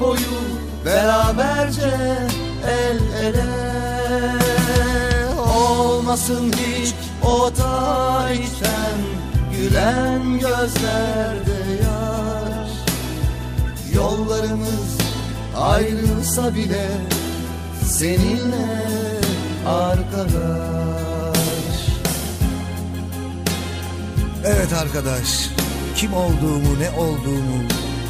boyu beraberce el ele. Olmasın hiç o tarihten gülen gözlerde yaş Yollarımız ayrılsa bile seninle arkadaş. Evet arkadaş, kim olduğumu, ne olduğumu,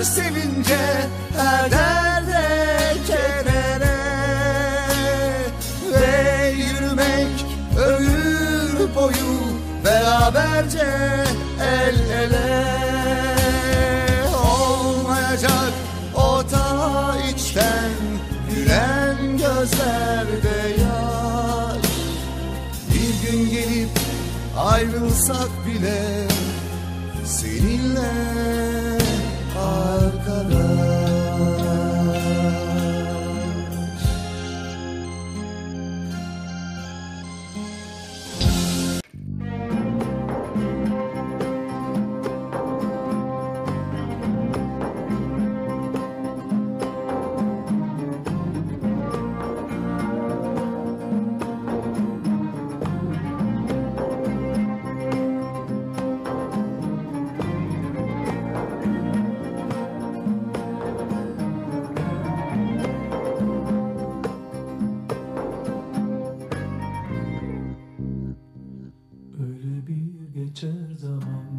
her sevince her derde kedere Ve yürümek ömür boyu beraberce el ele. Olmayacak o ta içten gülen gözlerde yaş Bir gün gelip ayrılsak bile seninle arkadaş bir geçer zaman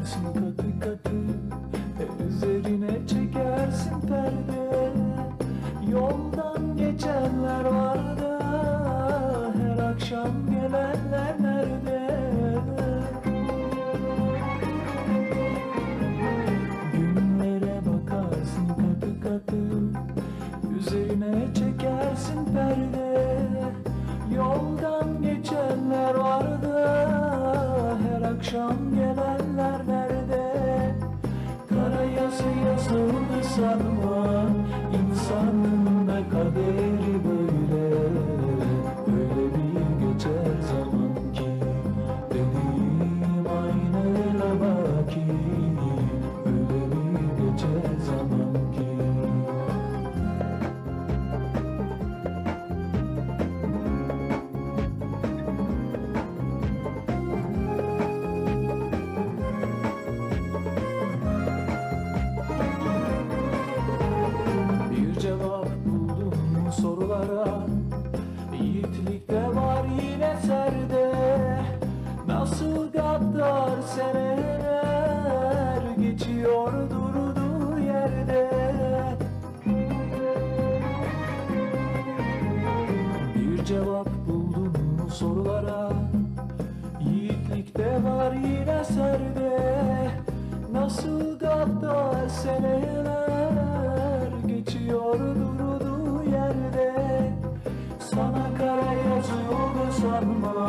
bakarsın katı katı e, Üzerine çekersin perde. Yoldan geçenler var da Her akşam gelenler nerede? Günlere bakarsın katı katı Üzerine çekersin perde. Yoldan geçenler var da Her akşam Oh. kara. Yiğitlikte var yine serde. Nasıl gaddar seneler Geçiyor durduğu yerde. Sana kara yazıyordu sanma